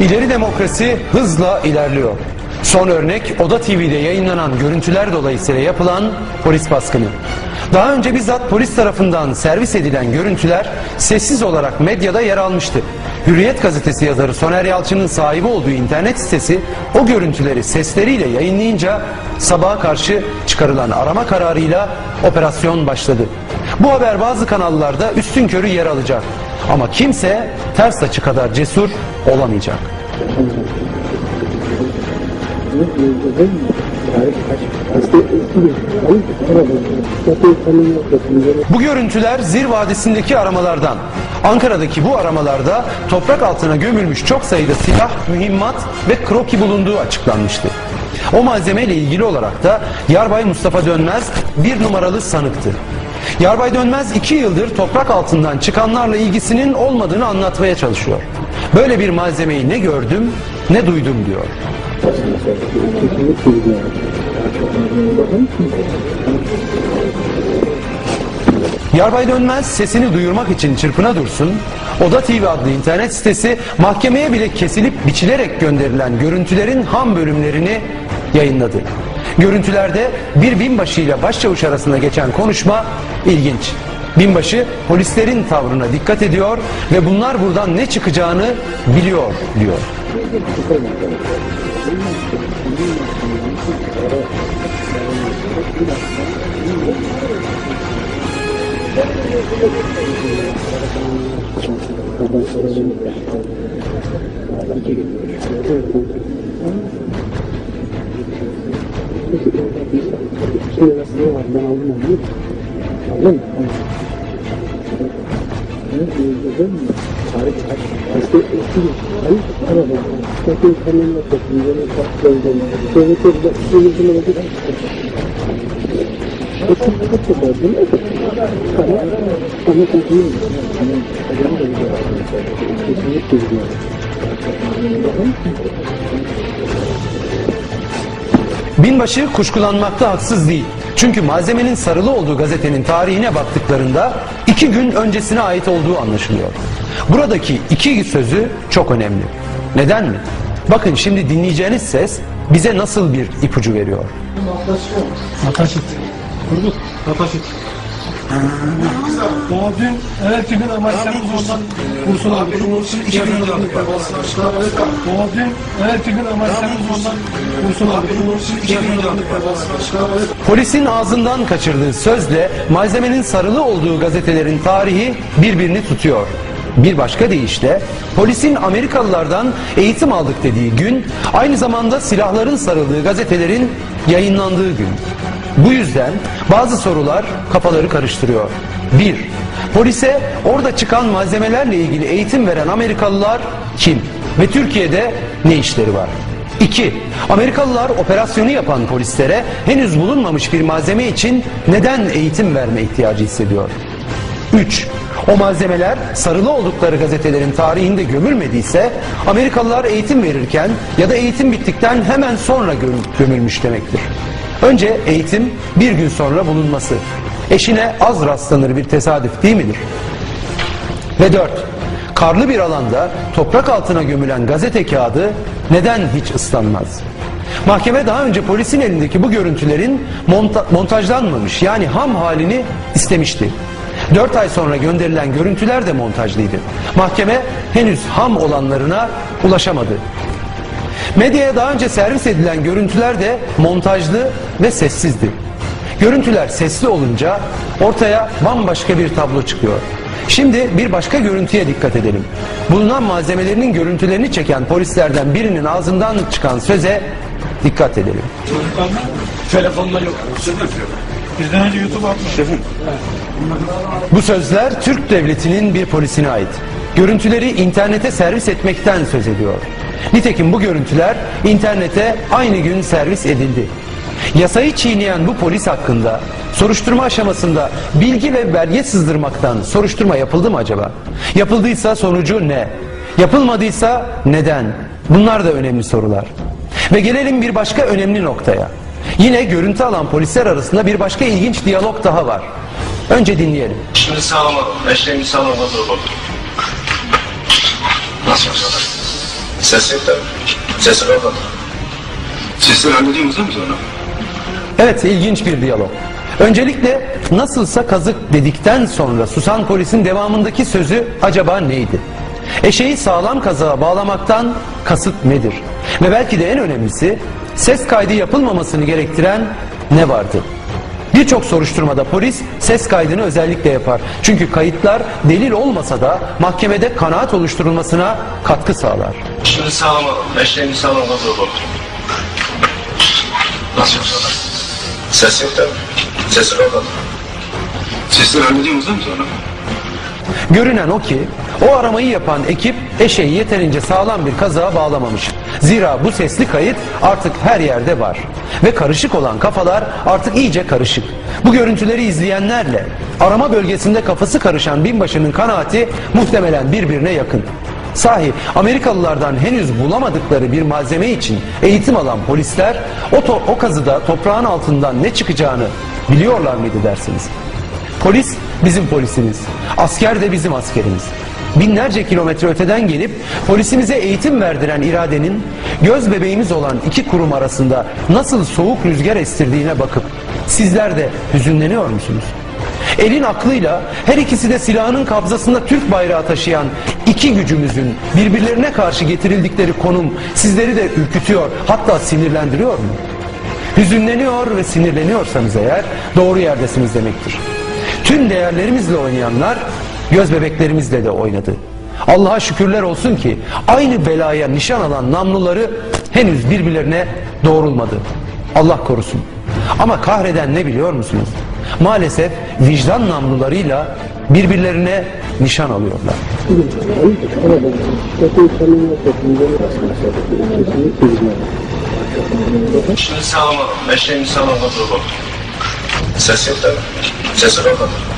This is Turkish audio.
İleri demokrasi hızla ilerliyor. Son örnek Oda TV'de yayınlanan görüntüler dolayısıyla yapılan polis baskını. Daha önce bizzat polis tarafından servis edilen görüntüler sessiz olarak medyada yer almıştı. Hürriyet gazetesi yazarı Soner Yalçın'ın sahibi olduğu internet sitesi o görüntüleri sesleriyle yayınlayınca sabaha karşı çıkarılan arama kararıyla operasyon başladı. Bu haber bazı kanallarda üstün körü yer alacak. Ama kimse ters açı kadar cesur olamayacak. Bu görüntüler Zir Vadisi'ndeki aramalardan. Ankara'daki bu aramalarda toprak altına gömülmüş çok sayıda silah, mühimmat ve kroki bulunduğu açıklanmıştı. O malzemeyle ilgili olarak da Yarbay Mustafa Dönmez bir numaralı sanıktı. Yarbay Dönmez iki yıldır toprak altından çıkanlarla ilgisinin olmadığını anlatmaya çalışıyor. Böyle bir malzemeyi ne gördüm ne duydum diyor. Yarbay Dönmez sesini duyurmak için çırpına dursun. Oda TV adlı internet sitesi mahkemeye bile kesilip biçilerek gönderilen görüntülerin ham bölümlerini yayınladı. Görüntülerde bir binbaşı ile başçavuş arasında geçen konuşma ilginç. Binbaşı polislerin tavrına dikkat ediyor ve bunlar buradan ne çıkacağını biliyor diyor. İki lirası da var. Ben aldım onu. Aldın mı? Ne diyeceğim mi? Tarih kaç? İşte eski bir şey. Araba. Tekrar kanalına toplum. Böyle patlayacağım. Şöyle çok da uyuzuma da bir Çok çok var değil mi? Ama ama kontrolü mü? Kesinlikle bir şey. Bakın. Binbaşı kuşkulanmakta haksız değil. Çünkü malzemenin sarılı olduğu gazetenin tarihine baktıklarında iki gün öncesine ait olduğu anlaşılıyor. Buradaki iki sözü çok önemli. Neden mi? Bakın şimdi dinleyeceğiniz ses bize nasıl bir ipucu veriyor. Ataşıt. Kurduk. Ataşıt. Daha dün evet gün amaçlarımız ondan kursul aldık. Daha dün evet gün amaçlarımız ondan kursul aldık. Polisin ağzından kaçırdığı sözle malzemenin sarılı olduğu gazetelerin tarihi birbirini tutuyor. Bir başka deyişle polisin Amerikalılardan eğitim aldık dediği gün aynı zamanda silahların sarıldığı gazetelerin yayınlandığı gün. Bu yüzden bazı sorular kafaları karıştırıyor. 1. Polise orada çıkan malzemelerle ilgili eğitim veren Amerikalılar kim? Ve Türkiye'de ne işleri var? 2. Amerikalılar operasyonu yapan polislere henüz bulunmamış bir malzeme için neden eğitim verme ihtiyacı hissediyor? 3. O malzemeler sarılı oldukları gazetelerin tarihinde gömülmediyse Amerikalılar eğitim verirken ya da eğitim bittikten hemen sonra göm- gömülmüş demektir. Önce eğitim bir gün sonra bulunması. Eşine az rastlanır bir tesadüf değil midir? Ve dört, karlı bir alanda toprak altına gömülen gazete kağıdı neden hiç ıslanmaz? Mahkeme daha önce polisin elindeki bu görüntülerin monta- montajlanmamış yani ham halini istemişti. Dört ay sonra gönderilen görüntüler de montajlıydı. Mahkeme henüz ham olanlarına ulaşamadı. Medyaya daha önce servis edilen görüntüler de montajlı ve sessizdi. Görüntüler sesli olunca ortaya bambaşka bir tablo çıkıyor. Şimdi bir başka görüntüye dikkat edelim. Bulunan malzemelerinin görüntülerini çeken polislerden birinin ağzından çıkan söze dikkat edelim. Telefonla yok. Bizden önce YouTube atmış. Bu sözler Türk devletinin bir polisine ait. Görüntüleri internete servis etmekten söz ediyor. Nitekim bu görüntüler internete aynı gün servis edildi. Yasayı çiğneyen bu polis hakkında soruşturma aşamasında bilgi ve belge sızdırmaktan soruşturma yapıldı mı acaba? Yapıldıysa sonucu ne? Yapılmadıysa neden? Bunlar da önemli sorular. Ve gelelim bir başka önemli noktaya. Yine görüntü alan polisler arasında bir başka ilginç diyalog daha var. Önce dinleyelim. Şimdi sağlamadım. Eşeğimi sağlamadım. Nasıl? Ses yok da. Sesi kapat. Sesleri hallediyorsunuz değil mi sonra? Evet ilginç bir diyalog. Öncelikle nasılsa kazık dedikten sonra susan polisin devamındaki sözü acaba neydi? Eşeği sağlam kazığa bağlamaktan kasıt nedir? Ve belki de en önemlisi ses kaydı yapılmamasını gerektiren ne vardı? Birçok soruşturmada polis ses kaydını özellikle yapar. Çünkü kayıtlar delil olmasa da mahkemede kanaat oluşturulmasına katkı sağlar. Şimdi sağlam alın. Eşeğini sağlam hazır olun. Nasıl yoksa? Ses yok da. Sesi kapat. Sesleri hallediyorsunuz değil mi sonra? Görünen o ki o aramayı yapan ekip eşeği yeterince sağlam bir kazığa bağlamamış. Zira bu sesli kayıt artık her yerde var. Ve karışık olan kafalar artık iyice karışık. Bu görüntüleri izleyenlerle arama bölgesinde kafası karışan binbaşının kanaati muhtemelen birbirine yakın. Sahi Amerikalılardan henüz bulamadıkları bir malzeme için eğitim alan polisler o, to- o kazıda toprağın altından ne çıkacağını biliyorlar mıydı dersiniz? Polis bizim polisimiz. Asker de bizim askerimiz. Binlerce kilometre öteden gelip polisimize eğitim verdiren iradenin göz bebeğimiz olan iki kurum arasında nasıl soğuk rüzgar estirdiğine bakıp sizler de hüzünleniyor musunuz? Elin aklıyla her ikisi de silahının kabzasında Türk bayrağı taşıyan iki gücümüzün birbirlerine karşı getirildikleri konum sizleri de ürkütüyor hatta sinirlendiriyor mu? Hüzünleniyor ve sinirleniyorsanız eğer doğru yerdesiniz demektir. Tüm değerlerimizle oynayanlar göz bebeklerimizle de oynadı. Allah'a şükürler olsun ki aynı belaya nişan alan namluları henüz birbirlerine doğrulmadı. Allah korusun. Ama kahreden ne biliyor musunuz? Maalesef vicdan namlularıyla birbirlerine nişan alıyorlar. Şimdi sağlam alın. Eşeğini sağlam hazır olun.